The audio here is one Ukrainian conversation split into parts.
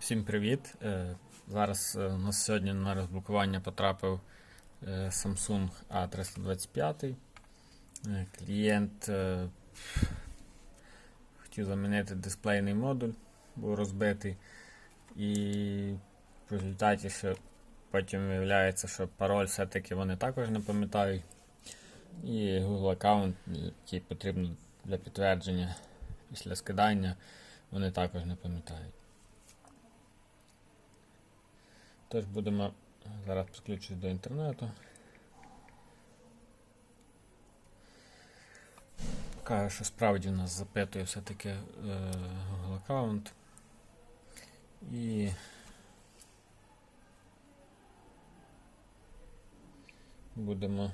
Всім привіт! Е, Зараз е, у нас сьогодні на розблокування потрапив е, Samsung A325. Е, Клієнт хотів замінити дисплейний модуль, був розбитий. І в результаті ще потім виявляється, що пароль все-таки вони також не пам'ятають. І Google аккаунт, який потрібно для підтвердження після скидання, вони також не пам'ятають. Тож будемо зараз підключитися до інтернету. Каже, що справді у нас запитує все-таки е, Google аккаунт. І будемо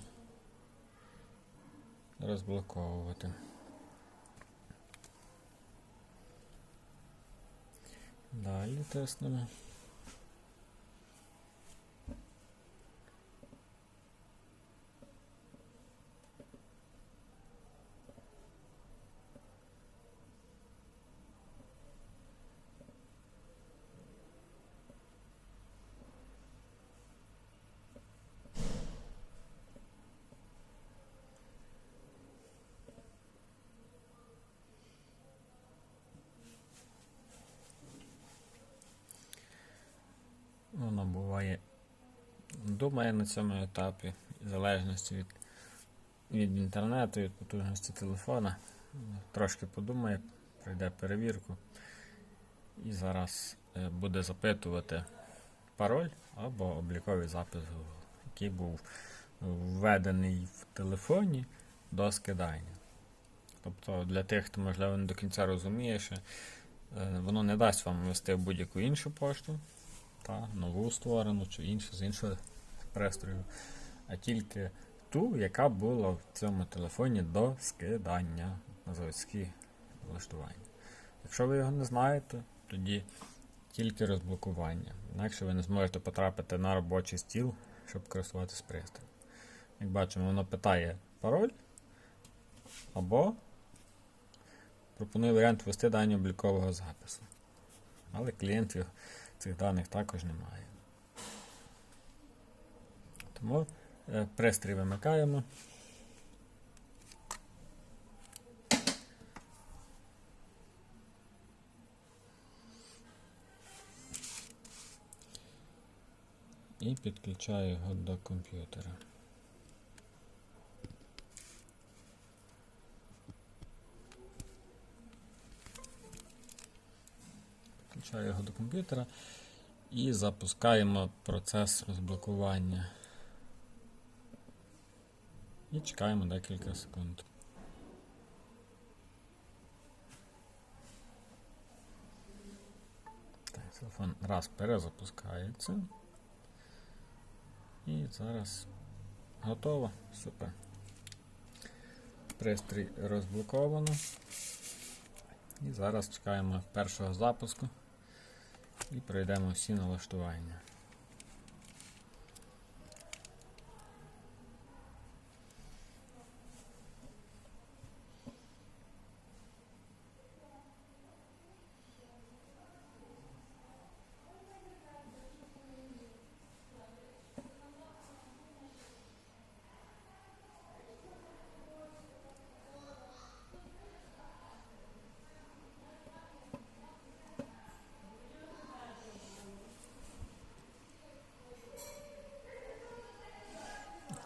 розблоковувати. Далі тиснемо. Воно буває думає на цьому етапі, в залежності від, від інтернету, від потужності телефона. Трошки подумає, пройде перевірку і зараз е, буде запитувати пароль або обліковий запис, який був введений в телефоні до скидання. Тобто для тих, хто можливо не до кінця розуміє, що е, воно не дасть вам ввести будь-яку іншу пошту та нову створену чи іншу з іншого пристрою, а тільки ту, яка була в цьому телефоні до скидання на заводські влаштування. Якщо ви його не знаєте, тоді тільки розблокування. Інакше ви не зможете потрапити на робочий стіл, щоб користуватися пристроєм. Як бачимо, воно питає пароль або пропонує варіант ввести дані облікового запису. Але клієнт його цих даних також немає. Тому е, пристрій вимикаємо. І підключаю його до комп'ютера. Підключаю його до комп'ютера і запускаємо процес розблокування. І чекаємо декілька секунд. Так, телефон раз перезапускається. І зараз готово. Супер. Пристрій розблоковано. І зараз чекаємо першого запуску і пройдемо всі налаштування.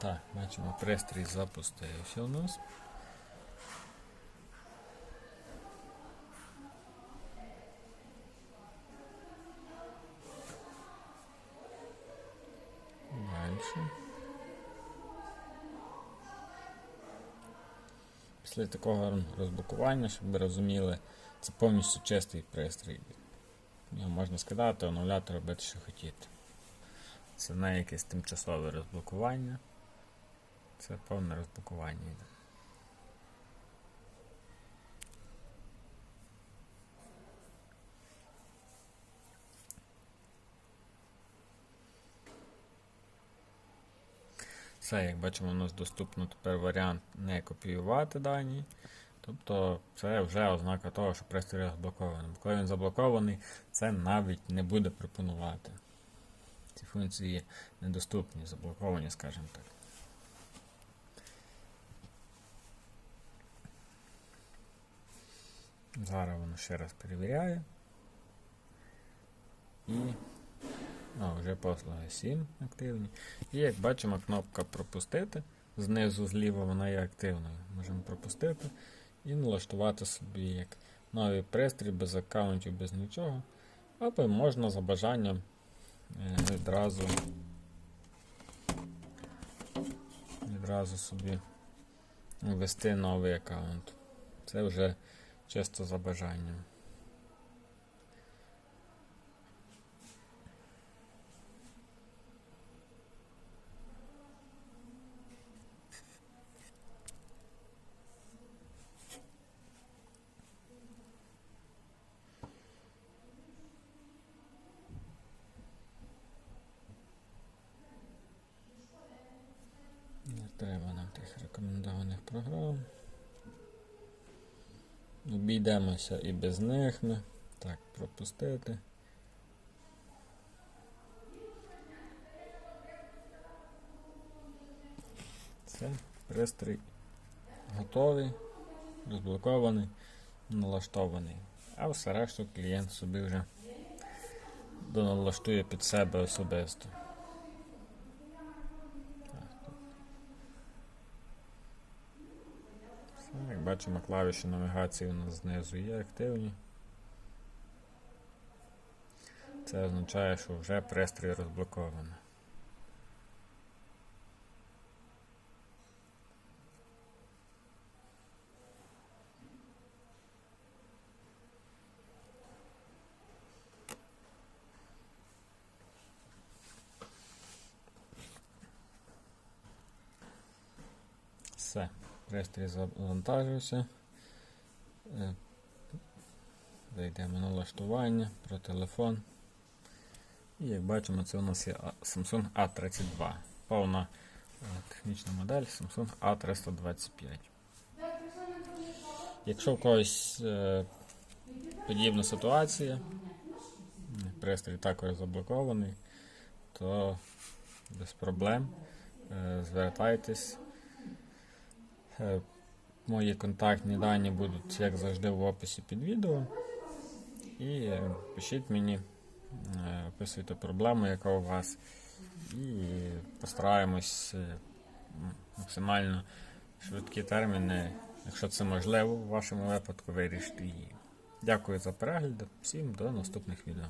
Так, бачимо, пристрій запустився у нас. Дальше. Після такого розблокування, щоб ви розуміли, це повністю чистий пристрій. Його можна скидати, оновляти, робити, що хотіти. Це не якесь тимчасове розблокування. Це повне розблокування йде. Все, як бачимо, у нас доступно тепер варіант не копіювати дані. Тобто це вже ознака того, що пристрій розблокований. Бо коли він заблокований, це навіть не буде пропонувати. Ці функції недоступні, заблоковані, скажімо так. Зараз воно ще раз перевіряє. І а, вже послуги 7 активні. І як бачимо, кнопка пропустити. Знизу зліва вона є активною. Можемо пропустити і налаштувати собі як новий пристрій без аккаунтів, без нічого. Або можна за бажанням е, відразу відразу собі ввести новий аккаунт. Це вже чисто за бажанням. Треба нам тих рекомендованих програм. Обійдемося і без них ми. Так, пропустити. Все, пристрій готовий, розблокований, налаштований. А все решту клієнт собі вже доналаштує під себе особисто. Все, як бачимо, клавіші навігації у нас знизу є активні. Це означає, що вже пристрій розблоковано. Все, пристрій завантажився. Е, Зайдемо на налаштування про телефон. І як бачимо, це у нас є Samsung A32. Повна е, технічна модель Samsung A325. Якщо в когось е, подібна ситуація, пристрій також заблокований, то без проблем звертайтесь. Е, Мої контактні дані будуть, як завжди, в описі під відео. І е, пишіть мені, е, описуйте проблему, яка у вас, і постараємось максимально швидкі терміни, якщо це можливо, в вашому випадку вирішити її. Дякую за перегляд. Всім до наступних відео.